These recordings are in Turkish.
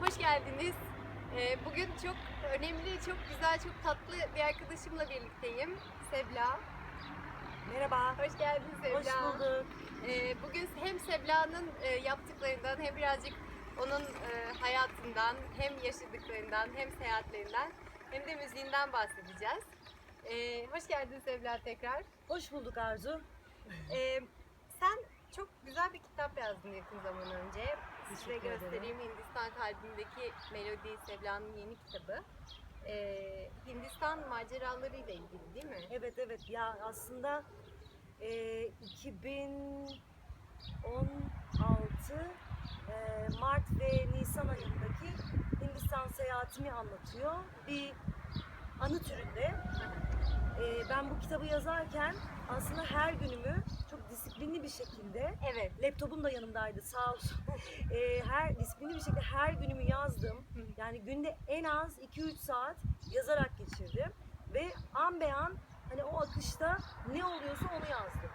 hoş geldiniz. Ee, bugün çok önemli, çok güzel, çok tatlı bir arkadaşımla birlikteyim. Sebla. Merhaba. Hoş geldin Sebla. Hoş bulduk. Ee, bugün hem Sebla'nın e, yaptıklarından hem birazcık onun e, hayatından, hem yaşadıklarından, hem seyahatlerinden, hem de müziğinden bahsedeceğiz. Ee, hoş geldin Sebla tekrar. Hoş bulduk Arzu. Sen çok güzel bir kitap yazdın yakın zaman önce. Size göstereyim Hindistan kalbindeki Melodi Sevla'nın yeni kitabı. Ee, Hindistan maceralarıyla ilgili değil mi? Evet evet ya aslında e, 2016 e, Mart ve Nisan ayındaki Hindistan seyahatimi anlatıyor. Bir anı türünde. E, ben bu kitabı yazarken aslında her günümü çok disiplinli bir şekilde Evet. laptopum da yanımdaydı sağ olsun. E, her disiplinli bir şekilde her günümü yazdım. Yani günde en az 2-3 saat yazarak geçirdim ve an be an hani o akışta ne oluyorsa onu yazdım.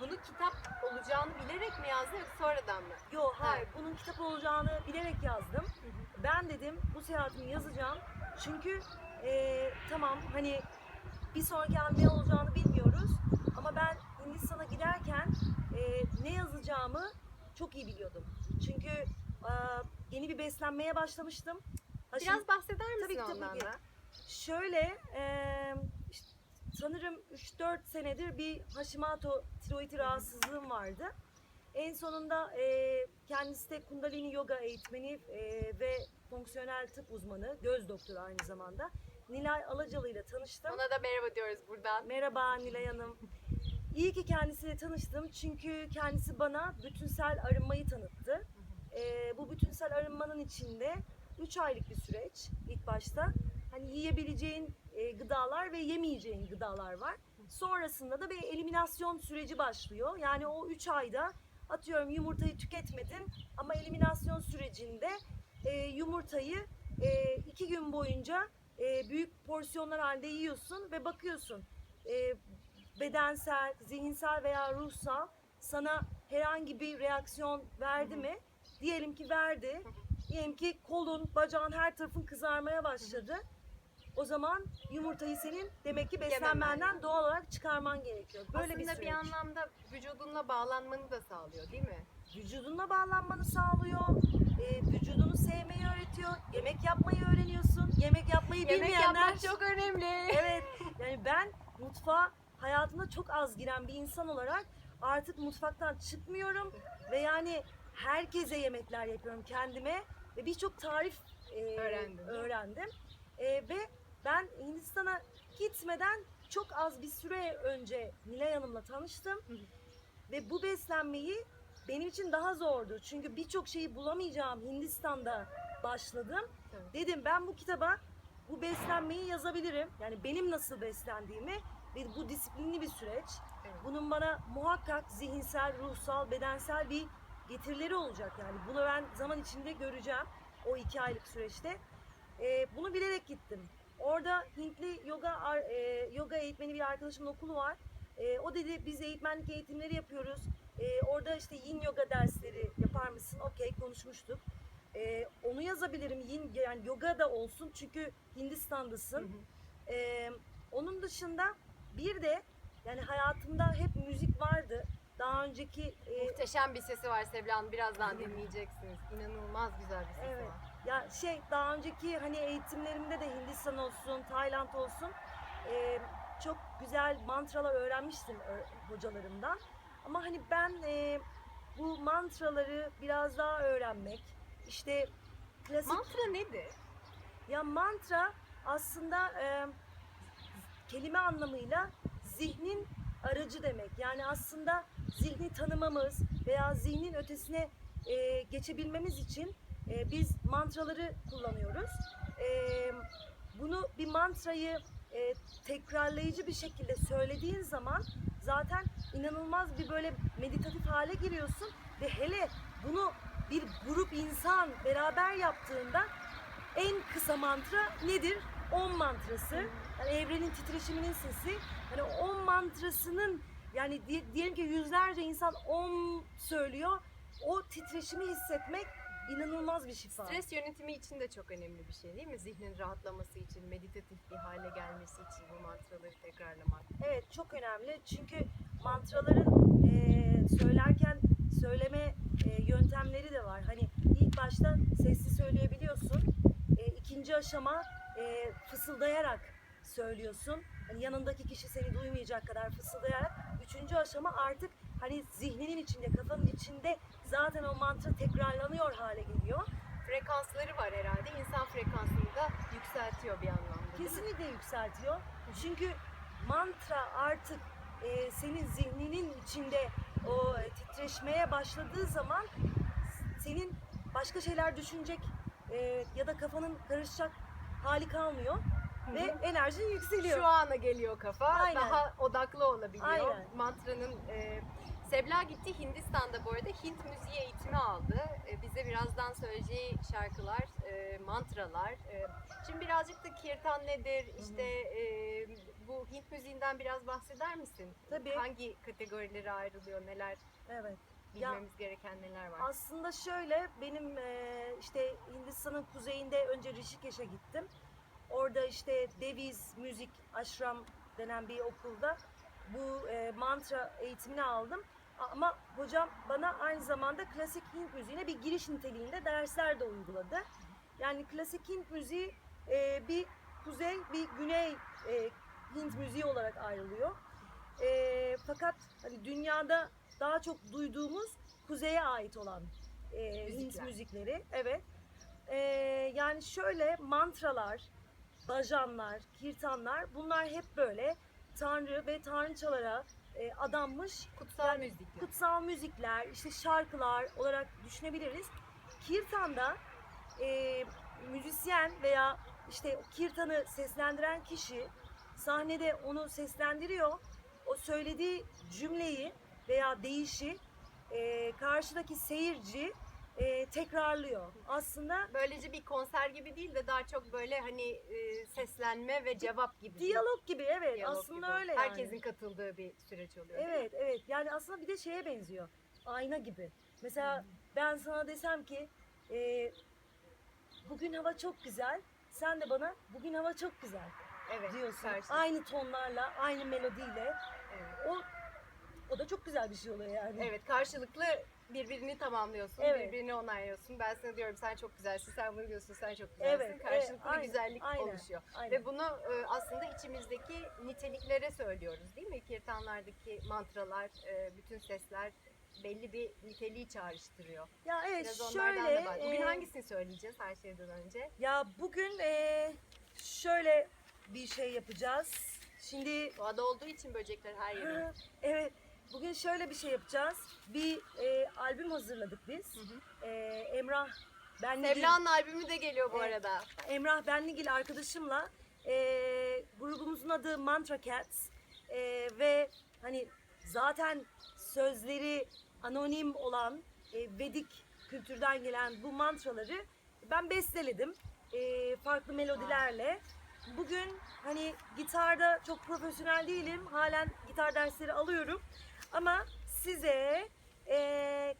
Bunu kitap olacağını bilerek mi yazdın yoksa sonradan mı? Yo hayır bunun kitap olacağını bilerek yazdım. Ben dedim bu seyahatimi yazacağım. Çünkü e, tamam hani bir sonraki an ne olacağını bilmiyoruz. Ama ben Hindistan'a giderken e, ne yazacağımı çok iyi biliyordum. Çünkü e, yeni bir beslenmeye başlamıştım. Ha, şimdi- Biraz bahseder misin Tabii ki, tabii ondan ki. da? Şöyle, eee, işte sanırım 3-4 senedir bir Hashimoto tiroidi rahatsızlığım vardı. En sonunda eee, kendisi de Kundalini Yoga eğitmeni eee, ve fonksiyonel tıp uzmanı, göz doktoru aynı zamanda. Nilay Alacalı ile tanıştım. Ona da merhaba diyoruz buradan. Merhaba Nilay Hanım. İyi ki kendisiyle tanıştım çünkü kendisi bana bütünsel arınmayı tanıttı. Ee, bu bütünsel arınmanın içinde 3 aylık bir süreç ilk başta. Hani yiyebileceğin e, gıdalar ve yemeyeceğin gıdalar var. Sonrasında da bir eliminasyon süreci başlıyor. Yani o 3 ayda atıyorum yumurtayı tüketmedin ama eliminasyon sürecinde e, yumurtayı 2 gün boyunca e, büyük porsiyonlar halinde yiyorsun ve bakıyorsun e, bedensel, zihinsel veya ruhsal sana herhangi bir reaksiyon verdi mi? Diyelim ki verdi. Diyelim ki kolun, bacağın her tarafın kızarmaya başladı. O zaman yumurtayı senin demek ki beslenmenden doğal olarak çıkarman gerekiyor. Böyle Aslında bir bir, süreç. anlamda vücudunla bağlanmanı da sağlıyor değil mi? Vücudunla bağlanmanı sağlıyor. e, vücudunu sevmeyi öğretiyor. Yemek yapmayı öğreniyorsun. Yemek yapmayı Yemek bilmeyenler yapmak çok önemli. Evet. Yani ben mutfağa hayatımda çok az giren bir insan olarak artık mutfaktan çıkmıyorum ve yani herkese yemekler yapıyorum kendime ve birçok tarif e, Öğrendin. öğrendim. E, ve ben Hindistan'a gitmeden çok az bir süre önce Nilay Hanım'la tanıştım. Hı hı. ve bu beslenmeyi benim için daha zordu. Çünkü birçok şeyi bulamayacağım Hindistan'da başladım. Evet. Dedim ben bu kitaba bu beslenmeyi yazabilirim. Yani benim nasıl beslendiğimi ve bu disiplinli bir süreç. Evet. Bunun bana muhakkak zihinsel, ruhsal, bedensel bir getirileri olacak. Yani bunu ben zaman içinde göreceğim o iki aylık süreçte. Ee, bunu bilerek gittim. Orada Hintli yoga e, yoga eğitmeni bir arkadaşımın okulu var. Ee, o dedi biz eğitmenlik eğitimleri yapıyoruz. Ee, orada işte yin yoga dersleri yapar mısın? Okey konuşmuştuk. Ee, onu yazabilirim. Yin yani yoga da olsun çünkü Hindistan'dasın. Hı hı. Ee, onun dışında bir de yani hayatımda hep müzik vardı. Daha önceki e, Muhteşem bir sesi var Sevla'nın. Birazdan dinleyeceksiniz. İnanılmaz güzel bir sesi Evet. var. ya şey daha önceki hani eğitimlerimde de Hindistan olsun, Tayland olsun e, çok güzel mantralar öğrenmiştim hocalarımdan. Ama hani ben e, bu mantraları biraz daha öğrenmek, işte klasik Mantra nedir? Ya mantra aslında e, kelime anlamıyla zihnin aracı demek. Yani aslında zihni tanımamız veya zihnin ötesine e, geçebilmemiz için e, biz mantraları kullanıyoruz. E, bunu bir mantrayı e, tekrarlayıcı bir şekilde söylediğin zaman zaten inanılmaz bir böyle meditatif hale giriyorsun ve hele bunu bir grup insan beraber yaptığında en kısa mantra nedir? Om mantrası. Yani evrenin titreşiminin sesi. Hani om mantrasının yani di- diyelim ki yüzlerce insan om söylüyor. O titreşimi hissetmek inanılmaz bir şifa. Stres yönetimi için de çok önemli bir şey değil mi? Zihnin rahatlaması için, meditatif bir hale gelmesi için bu mantraları tekrarlamak. Evet çok önemli çünkü mantraların e, söylerken söyleme e, yöntemleri de var. Hani ilk başta sesli söyleyebiliyorsun. E, ikinci aşama e, fısıldayarak söylüyorsun. Hani yanındaki kişi seni duymayacak kadar fısıldayarak. Üçüncü aşama artık hani zihninin içinde, kafanın içinde zaten o mantra tekrarlanıyor hale geliyor. Frekansları var herhalde. İnsan frekansını da yükseltiyor bir anlamda. Kesinlikle yükseltiyor. Çünkü mantra artık e, senin zihninin içinde o e, titreşmeye başladığı zaman senin başka şeyler düşünecek e, ya da kafanın karışacak hali kalmıyor ve enerjin yükseliyor. Şu ana geliyor kafa. Aynen. Daha odaklı olabiliyor. Aynen. Mantranın e, Sebla gitti Hindistan'da bu arada Hint müziği eğitimi aldı. E, bize birazdan söyleyeceği şarkılar, e, mantralar. E, şimdi birazcık da kirtan nedir? İşte e, bu Hint müziğinden biraz bahseder misin? Tabii. Hangi kategorilere ayrılıyor? Neler Evet. Ya- bilmemiz gereken neler var? Aslında şöyle benim e, işte Hindistan'ın kuzeyinde önce Rishikesh'e gittim. Orada işte Deviz Müzik Ashram denen bir okulda bu e, mantra eğitimini aldım. Ama hocam bana aynı zamanda klasik Hint müziğine bir giriş niteliğinde dersler de uyguladı. Yani klasik Hint müziği e, bir kuzey bir güney e, Hint müziği olarak ayrılıyor. E, fakat hani dünyada daha çok duyduğumuz kuzeye ait olan e, Hint Müzikler. müzikleri. Evet. E, yani şöyle mantralar, bajanlar, kirtanlar bunlar hep böyle tanrı ve tanrıçalara e, adanmış Kutsal yani müzikler. kutsal müzikler, işte şarkılar olarak düşünebiliriz. Kirtan'da e, müzisyen veya işte o kirtanı seslendiren kişi sahnede onu seslendiriyor. O söylediği cümleyi veya deyişi e, karşıdaki seyirci e, tekrarlıyor. Aslında Böylece bir konser gibi değil de daha çok böyle hani e, seslenme ve cevap gibi. diyalog gibi evet Diyalog aslında gibi. öyle yani. Herkesin katıldığı bir süreç oluyor. değil mi? Evet evet yani aslında bir de şeye benziyor. Ayna gibi. Mesela ben sana desem ki e, bugün hava çok güzel. Sen de bana bugün hava çok güzel Evet. diyorsun. karşı- Aynı tonlarla, aynı melodiyle. Evet. O o da çok güzel bir şey oluyor yani. Evet karşılıklı birbirini tamamlıyorsun, Evet. birbirini onaylıyorsun. Ben sana diyorum sen çok güzelsin, sen bunu diyorsun sen çok güzelsin. Evet, karşılıklı evet, bir aynen, güzellik aynen, oluşuyor. Aynen. Ve bunu e, aslında içimizdeki niteliklere söylüyoruz değil mi? Kirtanlardaki mantralar, e, bütün sesler belli bir niteliği çağrıştırıyor. ya evet Biraz şöyle da. Bugün e, hangisini söyleyeceğiz her şeyden önce? ya bugün e, şöyle bir şey yapacağız. Şimdi Doğada olduğu için böcekler her yere. evet bugün şöyle bir şey yapacağız. Bir e, albüm hazırladık biz. Hı hı. E, Emrah Benligil. Sevla'nın albümü de geliyor bu Evet. arada. Emrah Benligil arkadaşımla e, grubumuzun adı Mantra Cats E, ve hani zaten sözleri anonim olan e, Vedik kültürden gelen bu mantraları ben besteledim e, farklı melodilerle. Bugün hani gitarda çok profesyonel değilim. Halen gitar dersleri alıyorum. Ama size e,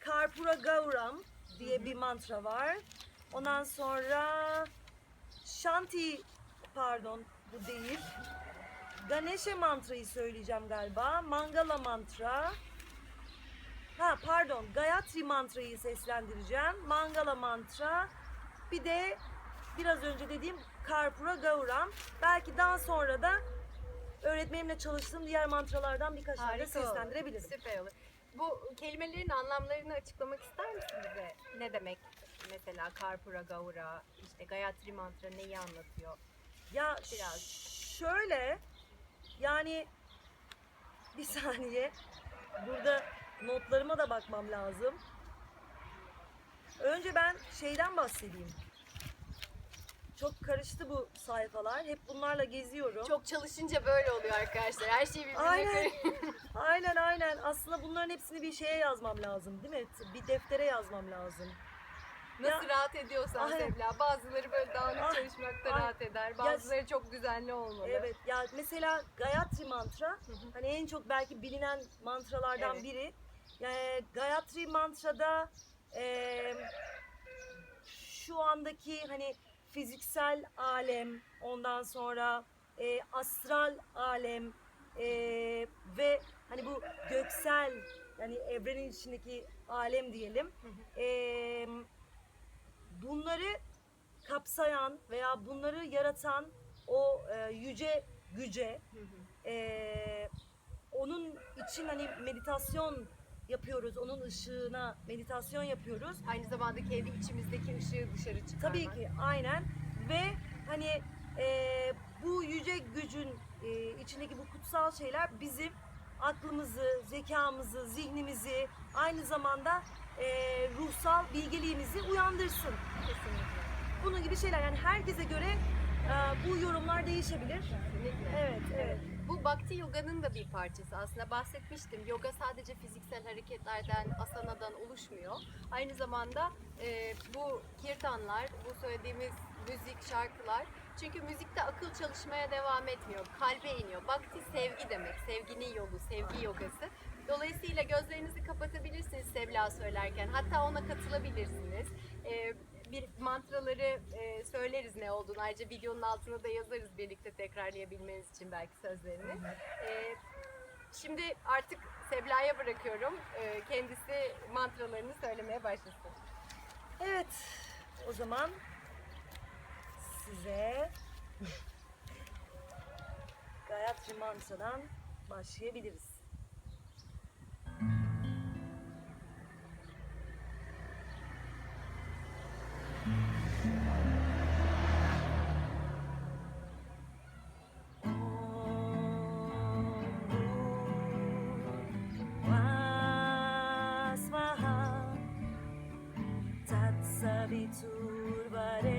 Karpura Gauram diye bir mantra var. Ondan sonra Shanti pardon bu değil. Ganesha mantrayı söyleyeceğim galiba. Mangala mantra. Ha pardon Gayatri mantrayı seslendireceğim. Mangala mantra. Bir de biraz önce dediğim Karpura Gauram. Belki daha sonra da öğretmenimle çalıştığım diğer mantralardan birkaç tane de Harika olur. seslendirebilirim. Süper olur. Bu kelimelerin anlamlarını açıklamak ister misin bize? Ne demek mesela Karpura Gaura, işte Gayatri Mantra neyi anlatıyor? Ya Biraz. şöyle yani bir saniye burada notlarıma da bakmam lazım. Önce ben şeyden bahsedeyim. Çok karıştı bu sayfalar. Hep bunlarla geziyorum. Çok çalışınca böyle oluyor arkadaşlar. Her şey birbirine Aynen. Aynen aynen. Aslında bunların hepsini bir şeye yazmam lazım değil mi? Bir deftere yazmam lazım. Nasıl rahat ediyorsan. Sevla. Bazıları böyle dağınık Ah, çalışmakta ah. rahat eder. Bazıları çok düzenli olmalı. Evet ya mesela Gayatri mantra Hı hı. hani en çok belki bilinen mantralardan Evet. biri. Yani Gayatri mantrada e, şu andaki hani fiziksel alem, ondan sonra e, astral alem e, ve hani bu göksel yani evrenin içindeki alem diyelim. E, bunları kapsayan veya bunları yaratan o e, yüce güce e, onun için hani meditasyon yapıyoruz. Onun ışığına meditasyon yapıyoruz. Aynı zamanda kendi içimizdeki ışığı dışarı çıkarmak. Tabii ki aynen ve hani e, bu yüce gücün e, içindeki bu kutsal şeyler bizim aklımızı, zekamızı, zihnimizi aynı zamanda e, ruhsal bilgeliğimizi uyandırsın. Kesinlikle. Bunun gibi şeyler yani herkese göre e, bu yorumlar değişebilir. Kesinlikle. Evet, evet. Bu Bhakti Yoga'nın da bir parçası. Aslında bahsetmiştim. Yoga sadece fiziksel hareketlerden, asanadan oluşmuyor. Aynı zamanda e, bu kirtanlar, bu söylediğimiz müzik, şarkılar çünkü müzikte akıl çalışmaya devam etmiyor. Kalbe iniyor. Bhakti sevgi demek. Sevginin yolu, sevgi yogası. Dolayısıyla gözlerinizi kapatabilirsiniz Sevla söylerken. Hatta ona katılabilirsiniz. E, bir mantraları e, söyleriz ne olduğunu. Ayrıca videonun altına da yazarız birlikte tekrarlayabilmeniz için belki sözlerini. E, şimdi artık Sebla'ya bırakıyorum. E, kendisi mantralarını söylemeye başlasın. Evet, o zaman size Gayatri Mantra'dan başlayabiliriz. turbare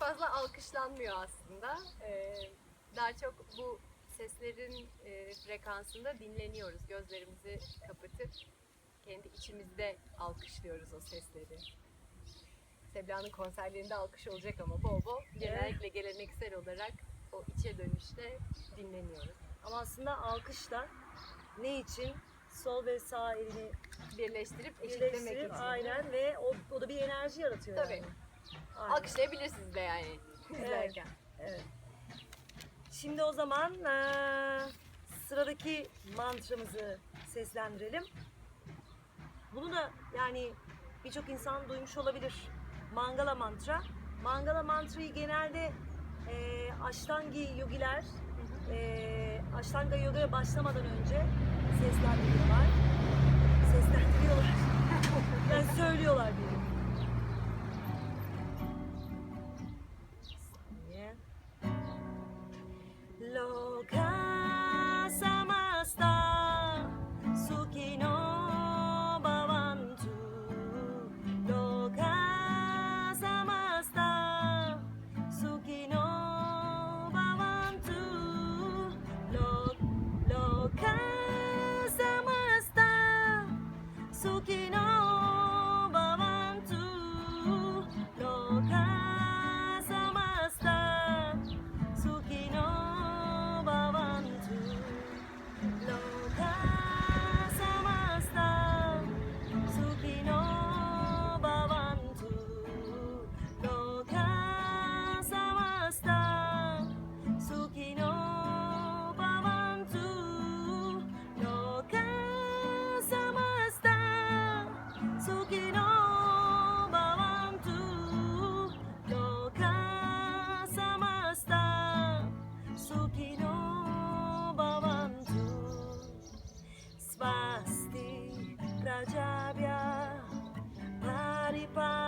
fazla alkışlanmıyor aslında. Ee, daha çok bu seslerin e, frekansında dinleniyoruz. Gözlerimizi kapatıp kendi içimizde alkışlıyoruz o sesleri. Sebla'nın konserlerinde alkış olacak ama bol bol genellikle geleneksel olarak o içe dönüşte dinleniyoruz. Ama aslında alkışlar ne için? Sol ve sağ elini Birleştirip eşitlemek birleştirip için. aynen ve o, o da bir enerji yaratıyor Tabii. yani. Aynen. Alkışlayabilirsiniz de yani izlerken. Evet. Şimdi o zaman eee, sıradaki mantramızı seslendirelim. Bunu da yani birçok insan duymuş olabilir. Mangala mantra. Mangala mantrayı genelde eee Ashtanga yogiler e, Ashtanga yogaya başlamadan önce seslendiriyorlar. Seslendiriyorlar. body, body.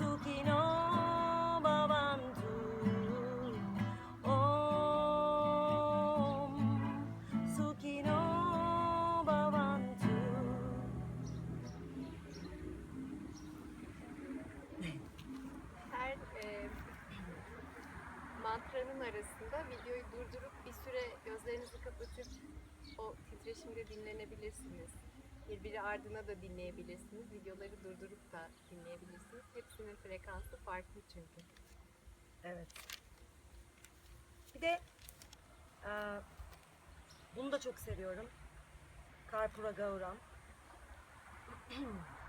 Mm, Sukhino Bhavantu Om Sukhino Bhavantu Her e, mantranın arasında videoyu durdurup bir süre gözlerinizi kapatıp o titreşimde dinlenebilirsiniz. Birbiri ardına da dinleyebilirsiniz. Videoları durdurup da dinleyebilirsiniz. Hepsinin frekansı farklı çünkü. Evet. Bir de eee, bunu da çok seviyorum. Karpura Gauram.